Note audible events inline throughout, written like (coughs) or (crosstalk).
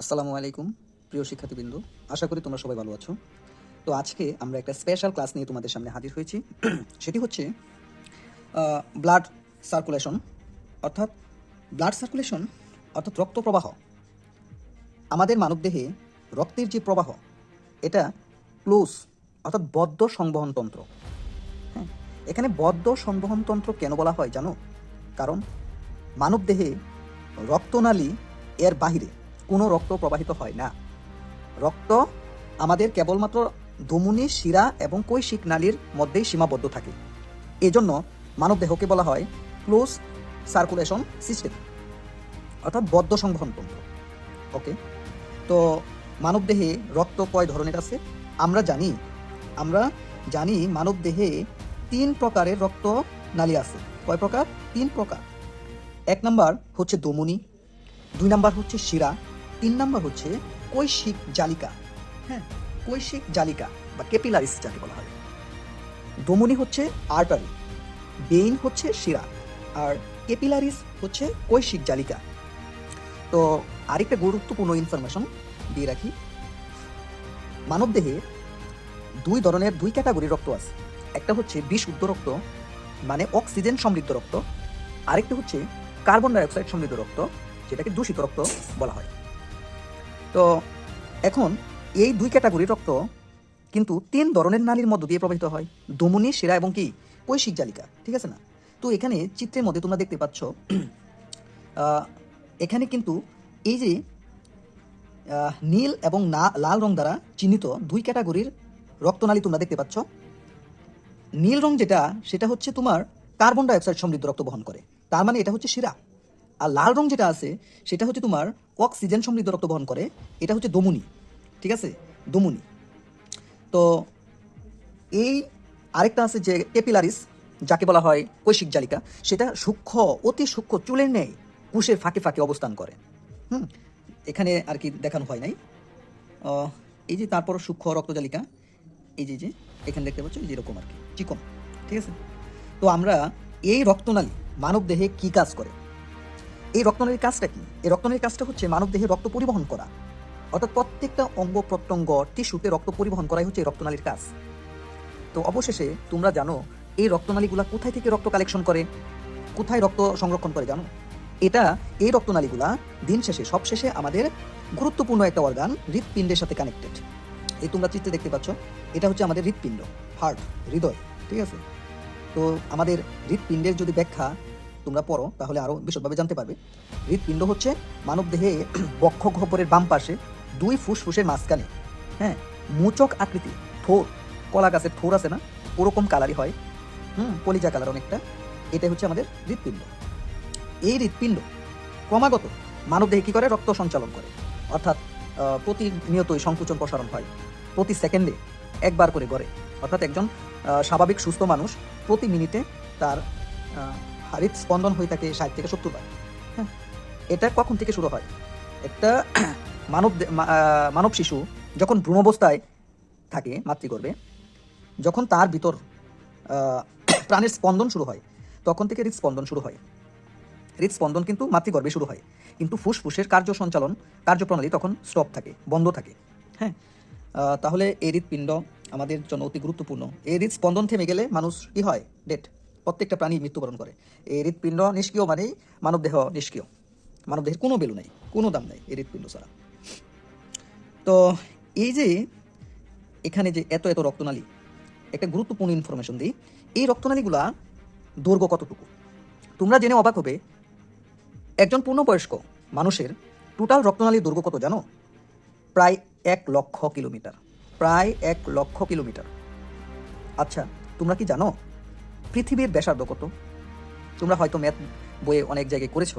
আসসালামু আলাইকুম, প্রিয় শিক্ষার্থীবৃন্দ। আশা করি তোমরা সবাই ভালো আছো। তো আজকে আমরা একটা স্পেশাল ক্লাস নিয়ে তোমাদের সামনে হাজির হয়েছি। সেটি হচ্ছে ব্লাড সার্কুলেশন অর্থাৎ ব্লাড সার্কুলেশন অর্থাৎ রক্ত প্রবাহ। আমাদের মানবদেহে রক্তের যে প্রবাহ, এটা ক্লোজ অর্থাৎ বদ্ধ সংবহনতন্ত্র হ্যাঁ এখানে বদ্ধ সংবহনতন্ত্র কেন বলা হয় জানো? কারণ মানবদেহে রক্তনালী এর বাহিরে কোনো রক্ত প্রবাহিত হয় না। রক্ত আমাদের কেবলমাত্র ধমনী, শিরা এবং কৈশিক নালীর মধ্যেই সীমাবদ্ধ থাকে। এজন্য মানবদেহকে বলা হয় ক্লোজ সার্কুলেশন সিস্টেম, অর্থাৎ বদ্ধ সংবহন তন্ত্র। ওকে? তো মানবদেহে রক্ত কয় ধরনের আছে? আমরা জানি আমরা জানি মানবদেহে তিন প্রকারের রক্ত নালী আছে। কয় প্রকার? তিন প্রকার। এক নাম্বার হচ্ছে দমনী দুই নাম্বার হচ্ছে শিরা তিন নম্বর হচ্ছে কৈশিক জালিকা। হ্যাঁ কৈশিক জালিকা বা কেপিলারিস যাকে বলা হয়। দমনী হচ্ছে আর্টারি, বেইন হচ্ছে শিরা, আর কেপিলারিস হচ্ছে কৈশিক জালিকা। তো আরেকটা গুরুত্বপূর্ণ ইনফরমেশন দিয়ে রাখি। মানবদেহে দুই ধরনের দুই ক্যাটাগরির রক্ত আছে। একটা হচ্ছে বিশুদ্ধ রক্ত মানে অক্সিজেন সমৃদ্ধ রক্ত। আরেকটা হচ্ছে কার্বন ডাইঅক্সাইড সমৃদ্ধ রক্ত, যেটাকে দূষিত রক্ত বলা হয়। তো এখন এই দুই ক্যাটাগরির রক্ত কিন্তু তিন ধরনের নালীর মধ্য দিয়ে প্রবাহিত হয়। দমনী, শিরা এবং কি? কৈশিক জালিকা, ঠিক আছে না? তো এখানে চিত্রের মধ্যে তোমরা দেখতে পাচ্ছ (clears throat) এখানে কিন্তু এই যে নীল এবং না, লাল রং দ্বারা চিহ্নিত দুই ক্যাটাগরির রক্তনালী তোমরা দেখতে পাচ্ছ। নীল রং যেটা, সেটা হচ্ছে তোমার কার্বন ডাইঅক্সাইড সমৃদ্ধ রক্ত বহন করে। তার মানে এটা হচ্ছে শিরা। আর লাল রং যেটা আছে, সেটা হচ্ছে তোমার অক্সিজেন সমৃদ্ধ রক্ত বহন করে। এটা হচ্ছে দমুনি, ঠিক আছে? দমুনি। তো এই আরেকটা আছে যে ক্যাপিলারিস যাকে বলা হয় কৈশিক জালিকা, সেটা সূক্ষ্ম, অতি সূক্ষ্ম চুলের নেই কুশের ফাঁকে ফাঁকে অবস্থান করে। হুম? এখানে আর কি দেখানো হয় নাই। এই যে তারপর সূক্ষ্ম রক্তজালিকা এই যে যে, এখানে দেখতে পাচ্ছ, এই যে এরকম আর কি, চিকন, ঠিক আছে? তো আমরা এই রক্তনালী মানব দেহে কি কাজ করে? এই রক্তনালীর কাজটা কি? এই রক্তনালীর কাজটা হচ্ছে মানব দেহে রক্ত পরিবহন করা। অর্থাৎ প্রত্যেকটা অঙ্গ, প্রত্যঙ্গ, টিস্যুতে রক্ত পরিবহন করাই হচ্ছে এই রক্তনালীর কাজ। তো অবশেষে তোমরা জানো, এই রক্তনালীগুলা কোথায় থেকে রক্ত কালেকশন করে? কোথায় রক্ত সংরক্ষণ করে জানো? এটা এই রক্তনালীগুলা দিন শেষে, সব শেষে আমাদের গুরুত্বপূর্ণ একটা অর্গান হৃৎপিণ্ডের সাথে কানেক্টেড এই তোমরা চিত্রে দেখতে পাচ্ছ, এটা হচ্ছে আমাদের হৃৎপিণ্ড হার্ট হৃদয়, ঠিক আছে? তো আমাদের হৃৎপিণ্ডের যদি ব্যাখ্যা তোমরা পড়ো, তাহলে আরও বিশদভাবে জানতে পারবে। হৃৎপিণ্ড হচ্ছে মানবদেহে (clears throat) বক্ষ গহ্বরের বাম পাশে দুই ফুসফুসের মাঝখানে। হ্যাঁ মুচক আকৃতি, থোর, কলা গাছের থোর আছে না? ওরকম কালারই হয়। হুম, কলিজা কালার অনেকটা। এটা হচ্ছে আমাদের হৃৎপিণ্ড। এই হৃৎপিণ্ড ক্রমাগত মানবদেহে কী করে? রক্ত সঞ্চালন করে। অর্থাৎ প্রতিনিয়তই সংকুচন, প্রসারণ হয়। প্রতি সেকেন্ডে একবার করে গড়ে। অর্থাৎ একজন স্বাভাবিক সুস্থ মানুষ প্রতি মিনিটে তার আহ, হৃদস্পন্দন হয়ে থাকে ষাট থেকে সত্তর বার। হ্যাঁ এটা কখন থেকে শুরু হয়? একটা (clears throat) মানব মানব শিশু যখন ভ্রূণাবস্থায় থাকে মাতৃগর্ভে যখন তার ভিতর (clears throat) প্রাণের স্পন্দন শুরু হয় তখন থেকে হৃৎস্পন্দন শুরু হয়। হৃদস্পন্দন কিন্তু মাতৃগর্ভে শুরু হয়। কিন্তু ফুসফুসের কার্য সঞ্চালন কার্যপ্রণালী তখন স্টপ থাকে বন্ধ থাকে। হ্যাঁ তাহলে এই হৃৎপিণ্ড আমাদের জন্য অতি গুরুত্বপূর্ণ। এই হৃদস্পন্দন থেমে গেলে মানুষ কি হয়? ডেট প্রত্যেকটা প্রাণী মৃত্যুবরণ করে। এই হৃৎপিণ্ড নিষ্ক্রিয় মানেই মানবদেহ নিষ্ক্রিয়। মানবদেহের কোনো বেলু নাই, কোনো দাম নাই এই হৃৎপিণ্ড ছাড়া। তো এই যে এখানে যে এত এত রক্তনালী, একটা গুরুত্বপূর্ণ ইনফরমেশন দিই। এই রক্তনালীগুলা দৈর্ঘ্য কতটুকু? তোমরা জেনে অবাক হবে, একজন পূর্ণবয়স্ক মানুষের টোটাল রক্তনালীর দৈর্ঘ্য কত জানো? প্রায় এক লক্ষ কিলোমিটার, প্রায় এক লক্ষ কিলোমিটার। আচ্ছা তোমরা কি জানো? পৃথিবীর ব্যাসার্ধ কত? তোমরা হয়তো ম্যাথ বইয়ে অনেক জায়গায় করেছ।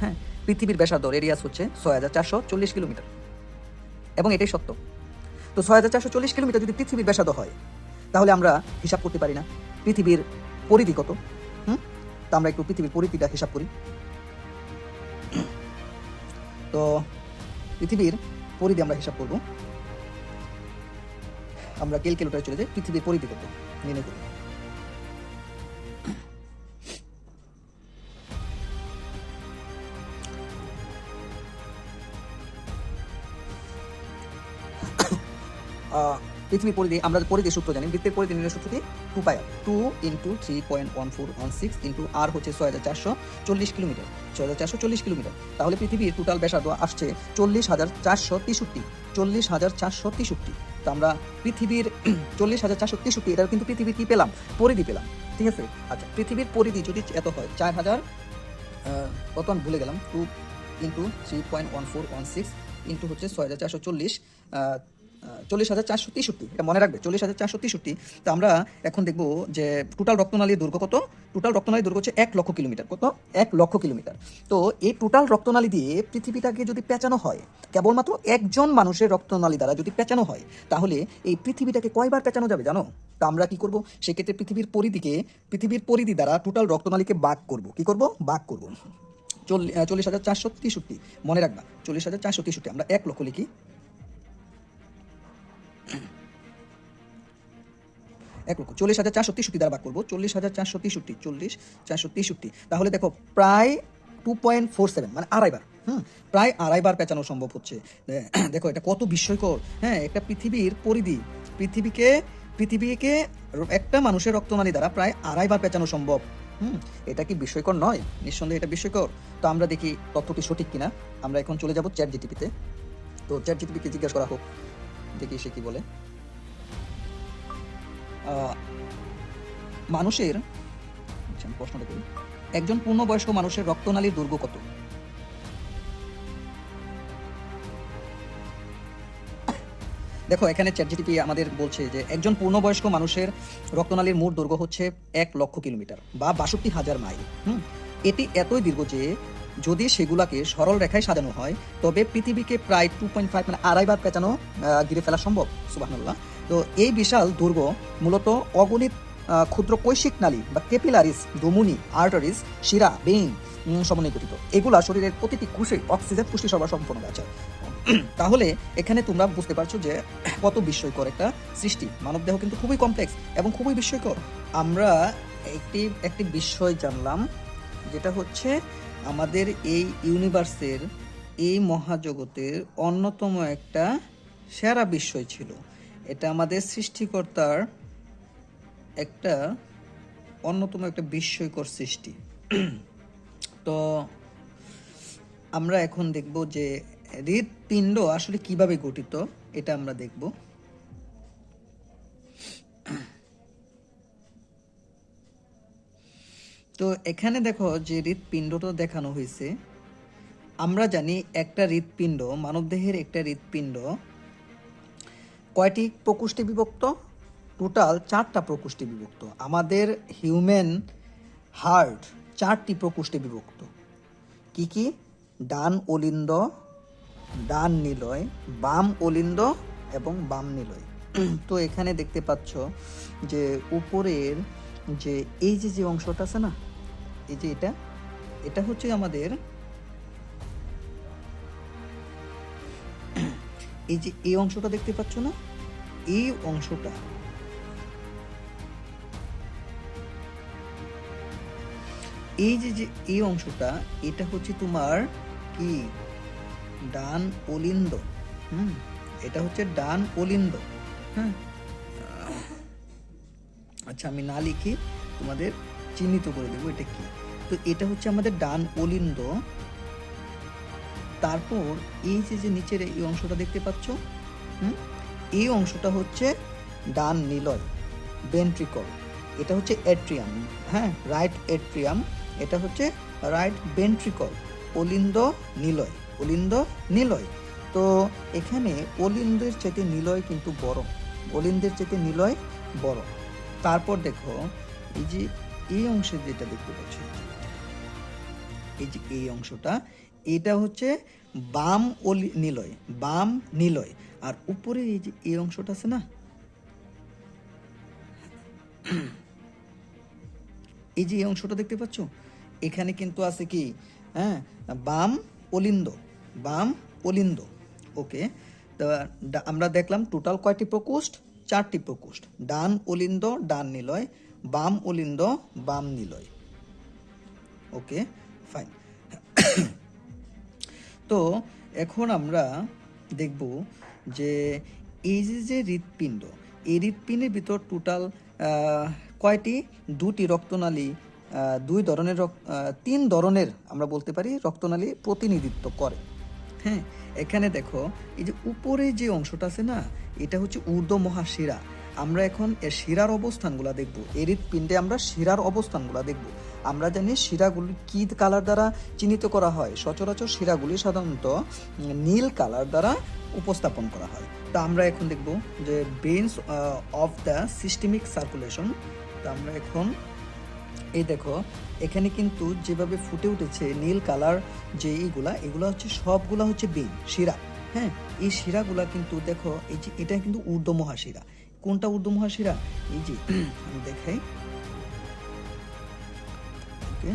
হ্যাঁ পৃথিবীর ব্যাসার্ধ রেডিয়াস হচ্ছে ছয় হাজার চারশো চল্লিশ কিলোমিটার। এবং এটাই সত্য। তো ছয় হাজার চারশো চল্লিশ কিলোমিটার যদি পৃথিবীর ব্যাসার্ধ হয়, তাহলে আমরা হিসাব করতে পারি না। পৃথিবীর পরিধি কত? হুম? তা আমরা একটু পৃথিবীর পরিধিটা হিসাব করি। তো পৃথিবীর পরিধি আমরা হিসাব করব। আমরা ক্যালকুলেটরে চলে যাই। পৃথিবীর পরিধি কত? নির্ণয় করি আহ, পৃথিবীর পরিধি আমরা পরিধি সূত্র জানি বৃত্তের পরিধি নির্ণয় সূত্র কি two pi two into three point one four one six into R হচ্ছে ছয় হাজার চারশো চল্লিশ কিলোমিটার। ছয় হাজার চারশো চল্লিশ কিলোমিটার। তাহলে পৃথিবীর টোটাল ব্যাসার্ধ আসছে চল্লিশ হাজার চারশো তেষট্টি চল্লিশ হাজার চারশো তেষট্টি। তো আমরা পৃথিবীর (clears throat) চল্লিশ হাজার চারশো তেষট্টি এটা কিন্তু পৃথিবীর কি পেলাম? পরিধি পেলাম। ঠিক আছে? আচ্ছা পৃথিবীর পরিধি যদি এত হয় চার হাজার কত আমি ভুলে গেলাম? Two into three point one four one six into হচ্ছে ছয় হাজার চারশো চল্লিশ চল্লিশ হাজার চারশো তেষট্টি, এটা মনে রাখবে, চল্লিশ হাজার চারশো তেষট্টি। তো আমরা এখন দেখব যে টোটাল রক্তনালীর দৈর্ঘ্য কত? টোটাল রক্তনালীর দৈর্ঘ্য হচ্ছে এক লক্ষ কিলোমিটার, কত? এক লক্ষ কিলোমিটার। তো এই টোটাল রক্তনালী দিয়ে পৃথিবীটাকে যদি পেঁচানো হয়, কেবলমাত্র একজন মানুষের রক্তনালী দ্বারা যদি পেঁচানো হয়, তাহলে এই পৃথিবীটাকে কয়বার পেঁচানো যাবে জানো? তা আমরা কি করব? সেক্ষেত্রে পৃথিবীর পরিধিকে, পৃথিবীর পরিধি দ্বারা টোটাল রক্তনালীকে বাক করব। কি করব? বাক করব। চল্লিশ হাজার চারশো তেষট্টি, মনে রাখবা, চল্লিশ হাজার চারশো তেষট্টি, আমরা এক লক্ষ লিখি। এক লক্ষ চল্লিশ হাজার চারশো তেষট্টি দ্বারা ভাগ করব। চল্লিশ হাজার চারশো তেষট্টি, চল্লিশ, চারশো তেষট্টি। তাহলে দেখো, প্রায় টু পয়েন্ট ফোর সেভেন মানে আড়াইবার হুম? প্রায় আড়াইবার পেঁচানো সম্ভব হচ্ছে। (clears throat) দেখো, এটা কত বিস্ময়কর। হ্যাঁ একটা পৃথিবীর পরিধি, পৃথিবীকে পৃথিবীকে একটা মানুষের রক্তনালী দ্বারা প্রায় আড়াইবার পেঁচানো সম্ভব, হুম? এটা কি বিস্ময়কর নয়? নিঃসন্দেহে এটা বিস্ময়কর। তো আমরা দেখি তথ্যটি সঠিক কিনা। আমরা এখন চলে যাব চ্যাট জিটিপিতে তো চ্যাট জিটিপিকে জিজ্ঞাসা করা হোক, দেখি সে কি বলে। মানুষের আচ্ছা, প্রশ্নটা করি একজন পূর্ণবয়স্ক মানুষের রক্তনালীর দৈর্ঘ্য কত? দেখো এখানে চ্যাটজিটিপি আমাদের বলছে যে একজন পূর্ণবয়স্ক মানুষের রক্তনালীর মোট দৈর্ঘ্য হচ্ছে এক লক্ষ কিলোমিটার বা বাষট্টি হাজার মাইল। হুম? এটি এতই দীর্ঘ যে যদি সেগুলাকে সরল রেখায় সাজানো হয় তবে পৃথিবীকে প্রায় টু পয়েন্ট ফাইভ মানে আড়াইবার পেঁচানো ঘিরে ফেলা সম্ভব সুবাহান্লাহ তো এই বিশাল দুর্গ মূলত অগণিত ক্ষুদ্র কৈশিক নালী বা কেপিলারিস ধমুনি আর্টারিস শিরা বেইন সমন্বয়ে গঠিত। এগুলা শরীরের প্রতিটি কোষে অক্সিজেন পুষ্টি সরবরাহ সম্পন্ন আছে (clears throat) তাহলে এখানে তোমরা বুঝতে পারছ যে কত বিস্ময়কর একটা সৃষ্টি। মানবদেহ কিন্তু খুবই কমপ্লেক্স এবং খুবই বিস্ময়কর। আমরা একটি একটি বিষয় জানলাম, যেটা হচ্ছে আমাদের এই ইউনিভার্সের এই মহাজগতের অন্যতম একটা সেরা বিষয় ছিল। এটা আমাদের সৃষ্টিকর্তার একটা অন্যতম একটা বিস্ময়কর সৃষ্টি। তো আমরা এখন দেখব যে হৃৎপিণ্ড আসলে কীভাবে গঠিত, এটা আমরা দেখব। তো এখানে দেখো যে হৃৎপিণ্ডটা দেখানো হয়েছে। আমরা জানি একটা হৃৎপিণ্ড, মানবদেহের একটা হৃৎপিণ্ড কয়টি প্রকোষ্ঠে বিভক্ত? টোটাল চারটা প্রকোষ্ঠে বিভক্ত। আমাদের হিউম্যান হার্ট চারটি প্রকোষ্ঠে বিভক্ত। কি কি? ডান অলিন্দ, ডান নিলয়, বাম অলিন্দ এবং বাম নিলয়। তো এখানে দেখতে পাচ্ছ যে উপরের যে, এই যে যে অংশটা আছে না, এই যে এটা এটা হচ্ছে আমাদের এই যে এই অংশটা দেখতে পাচ্ছ না? এই অংশটা। এই যে যে এই অংশটা, এটা হচ্ছে তোমার কি? ডান অলিন্দ। হুম? এটা হচ্ছে ডান অলিন্দ। হ্যাঁ? আচ্ছা আমি না লিখি তোমাদের চিহ্নিত করে দেবো এটা কি? তো এটা হচ্ছে আমাদের ডান অলিন্দ। তারপর এই যে যে নিচের এই অংশটা দেখতে পাচ্ছ, হুম? এই অংশটা হচ্ছে ডান নিলয় ভেন্ট্রিকল এটা হচ্ছে এট্রিয়াম হ্যাঁ রাইট এট্রিয়াম এটা হচ্ছে রাইট ভেন্ট্রিকল অলিন্দ নিলয় অলিন্দ নিলয়। তো এখানে অলিন্দের চেতে নিলয় কিন্তু বড়, অলিন্দের চেতে নিলয় বড়। তারপর দেখো, এই যে, এই অংশে যেটা দেখতে পাচ্ছ, এই যে, এই অংশটা এটা হচ্ছে বাম অলি নিলয়, বাম, নিলয়। আর উপরে এই যে এই অংশটা আছে না? এই যে এই অংশটা দেখতে পাচ্ছ? এখানে কিন্তু আছে কি? হ্যাঁ বাম অলিন্দ বাম অলিন্দ ওকে আমরা দেখলাম টোটাল কয়টি প্রকোষ্ঠ? চারটি প্রকোষ্ঠ। ডান অলিন্দ ডান নিলয়, বাম অলিন্দ বাম নিলয়। ওকে, ফাইন। তো এখন আমরা দেখব যে এই যে যে হৃৎপিণ্ড, এই হৃৎপিণ্ডের ভিতর টোটাল কয়টি? দুটি রক্তনালী দুই ধরনের তিন ধরনের আমরা বলতে পারি রক্তনালী প্রতিনিধিত্ব করে। হ্যাঁ এখানে দেখো, এই যে উপরে যে অংশটা আছে না, এটা হচ্ছে ঊর্ধ্ব মহাশিরা। আমরা এখন এর শিরার অবস্থানগুলো দেখব, এই হৃৎপিণ্ডে আমরা শিরার অবস্থানগুলো দেখব। আমরা জানি শিরাগুলি কি কালার দ্বারা চিহ্নিত করা হয়? সচরাচর শিরাগুলি সাধারণত নীল কালার দ্বারা উপস্থাপন করা হয়। তা আমরা এখন দেখব যে branch of the systemic circulation তা আমরা এখন, এই দেখো, এখানে কিন্তু যেভাবে ফুটে উঠেছে নীল কালার যে এইগুলা, এগুলো হচ্ছে সবগুলা হচ্ছে বেন শিরা। হ্যাঁ এই শিরাগুলা কিন্তু দেখো, এই যে এটা কিন্তু ঊর্ধ্ব মহাশিরা কোনটা ঊর্ধ্ব মহাশিরা এই যে, আমি দেখাই। ওকে?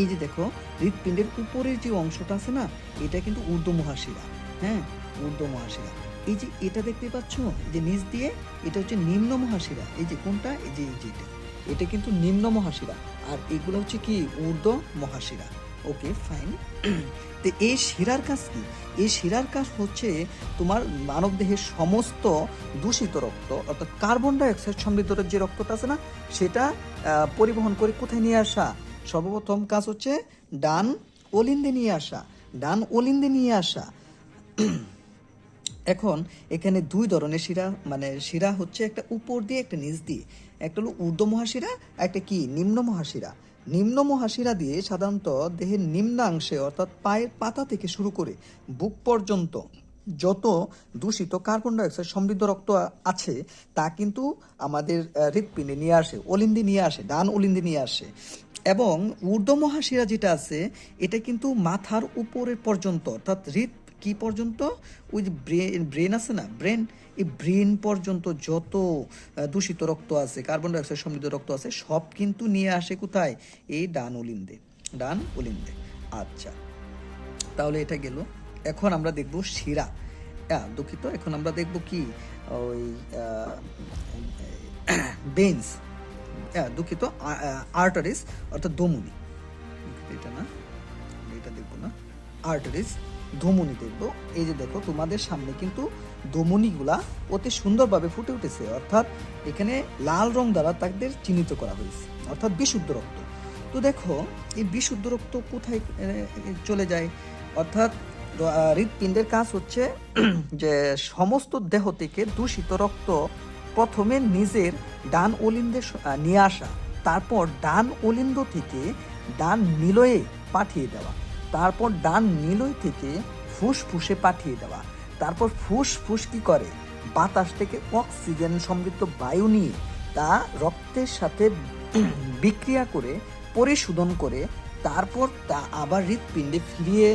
এই যে দেখো, হৃৎপিণ্ডের উপরের যে অংশটা আছে না, এটা কিন্তু ঊর্ধ্ব মহাশিরা হ্যাঁ? ঊর্ধ্ব মহাশিরা এই যে এটা দেখতে পাচ্ছ যে নিচ দিয়ে, এটা হচ্ছে নিম্ন মহাশিরা এই যে কোনটা? এই যে এটা। এটা কিন্তু নিম্ন মহাশিরা আর এগুলো হচ্ছে কি? ঊর্ধ্ব মহাশিরা ওকে ফাইন (clears throat) তো এই শিরার কাজ কি? এই শিরার কাজ হচ্ছে তোমার মানব দেহের সমস্ত দূষিত রক্ত, অর্থাৎ কার্বন ডাইঅক্সাইড সমৃদ্ধ যে রক্তটা আছে না, সেটা পরিবহন করে কোথায় নিয়ে আসা? সর্বপ্রথম কাজ হচ্ছে ডান অলিন্দে নিয়ে আসা, ডান অলিন্দে নিয়ে আসা। (clears throat) এখন এখানে দুই ধরনের শিরা মানে শিরা হচ্ছে একটা উপর দিয়ে, একটা নিচ দিয়ে। একটা হলো ঊর্ধ্ব মহাশিরা একটা কি? নিম্ন মহাশিরা নিম্ন মহাশিরা দিয়ে সাধারণত দেহের নিম্নাংশে, অর্থাৎ পায়ের পাতা থেকে শুরু করে বুক পর্যন্ত যত দূষিত কার্বন ডাইঅক্সাইড সমৃদ্ধ রক্ত আছে, তা কিন্তু আমাদের হৃৎপিণ্ডে নিয়ে আসে, অলিন্দি নিয়ে আসে, ডান অলিন্দি নিয়ে আসে। এবং ঊর্ধ্ব মহাশিরা যেটা আছে, এটা কিন্তু মাথার উপরের পর্যন্ত, অর্থাৎ হৃৎ কি পর্যন্ত? ওই ব্রেন ব্রেন আছে না, ব্রেন এই ব্রেন পর্যন্ত যত দূষিত রক্ত আছে, কার্বন ডাইঅক্সাইড সমৃদ্ধ রক্ত আছে, সব কিন্তু নিয়ে আসে কোথায়? এই ডান অলিন্দে ডান অলিন্দে। আচ্ছা তাহলে এটা গেল। এখন আমরা দেখব শিরা। হ্যাঁ দুঃখিত, এখন আমরা দেখব কি? ওই (coughs) বেন্স দুঃখিত আর্টারিস, অর্থাৎ দমুনি এটা না, এটা দেখব না। আর্টারিস, ধমনী দেখব। এই যে দেখো, তোমাদের সামনে কিন্তু ধমনীগুলা অতি সুন্দরভাবে ফুটে উঠেছে। অর্থাৎ এখানে লাল রং দ্বারা তাদের চিহ্নিত করা হয়েছে। অর্থাৎ বিশুদ্ধ রক্ত। তো দেখো, এই বিশুদ্ধ রক্ত কোথায় চলে যায়? অর্থাৎ হৃৎপিণ্ডের কাজ হচ্ছে (clears throat) যে সমস্ত দেহ থেকে দূষিত রক্ত প্রথমে নিজের ডান অলিন্দে নিয়ে আসা। তারপর ডান অলিন্দ থেকে ডান নিলয়ে পাঠিয়ে দেওয়া। তারপর ডান নিলয় থেকে ফুসফুসে পাঠিয়ে দেওয়া। তারপর ফুসফুস কি করে? বাতাস থেকে অক্সিজেন সমৃদ্ধ বায়ু নিয়ে তা রক্তের সাথে বিক্রিয়া করে, পরিশোধন করে, তারপর তা আবার হৃৎপিণ্ডে ফিরিয়ে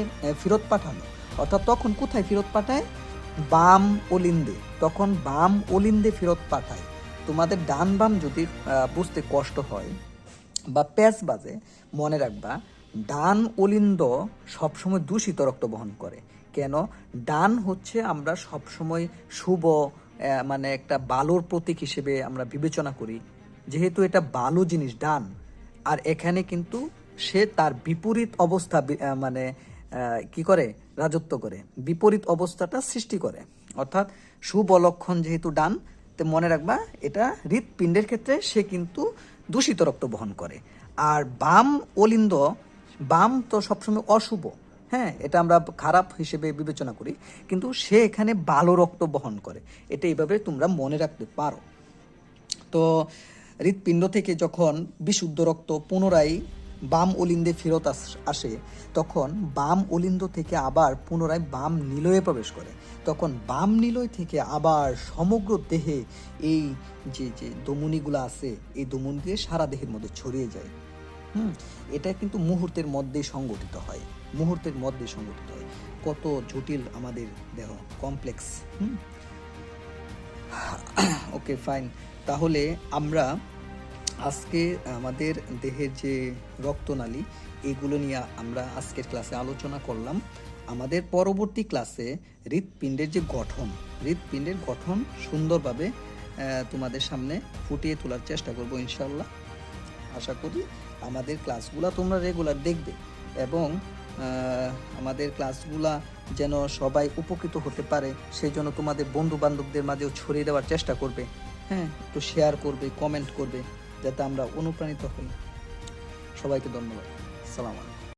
ফেরত পাঠানো। অর্থাৎ তখন কোথায় ফেরত পাঠায়? বাম অলিন্দে। তখন বাম অলিন্দে ফেরত পাঠায়। তোমাদের ডান বাম যদি বুঝতে কষ্ট হয় বা প্যাচ বাজে, মনে রাখবা, ডান অলিন্দ সবসময় দূষিত রক্ত বহন করে। কেন? ডান হচ্ছে আমরা সবসময় শুভ মানে একটা বালোর প্রতীক হিসেবে আমরা বিবেচনা করি। যেহেতু এটা বালো জিনিস, ডান। আর এখানে কিন্তু সে তার বিপরীত অবস্থা মানে কি করে? রাজত্ব করে। বিপরীত অবস্থাটা সৃষ্টি করে। অর্থাৎ শুভ লক্ষণ যেহেতু ডান, তো মনে রাখবা, এটা হৃৎপিণ্ডের ক্ষেত্রে সে কিন্তু দূষিত রক্ত বহন করে। আর বাম অলিন্দ, বাম তো সবসময় অশুভ। হ্যাঁ এটা আমরা খারাপ হিসেবে বিবেচনা করি। কিন্তু সে এখানে ভালো রক্ত বহন করে। এটা এইভাবে তোমরা মনে রাখতে পারো। তো হৃৎপিণ্ড থেকে যখন বিশুদ্ধ রক্ত পুনরায় বাম অলিন্দে ফেরত আসে তখন বাম অলিন্দ থেকে আবার পুনরায় বাম নিলয়ে প্রবেশ করে। তখন বাম নিলয় থেকে আবার সমগ্র দেহে এই যে যে দমুনিগুলো আছে, এই দমুনি দিয়ে সারা দেহের মধ্যে ছড়িয়ে যায়। হুম, এটা কিন্তু মুহূর্তের মধ্যেই সংগঠিত হয়। মুহূর্তের মধ্যে সংগঠিত হয়। কত জটিল আমাদের দেহ কমপ্লেক্স ওকে ফাইন তাহলে আমরা আজকে আমাদের দেহের যে রক্তনালী, এগুলো নিয়ে আমরা আজকের ক্লাসে আলোচনা করলাম। আমাদের পরবর্তী ক্লাসে হৃৎপিণ্ডের যে গঠন, হৃৎপিণ্ডের গঠন সুন্দরভাবে তোমাদের সামনে ফুটিয়ে তোলার চেষ্টা করব ইনশাল্লাহ আশা করি আমাদের ক্লাসগুলো তোমরা রেগুলার দেখবে এবং আমাদের ক্লাসগুলা যেন সবাই উপকৃত হতে পারে, সেই জন্য তোমাদের বন্ধু বান্ধবদের মাঝেও ছড়িয়ে দেওয়ার চেষ্টা করবে। হ্যাঁ একটু শেয়ার করবে কমেন্ট করবে, যাতে আমরা অনুপ্রাণিত হই। সবাইকে ধন্যবাদ। সালাম আলাইকুম।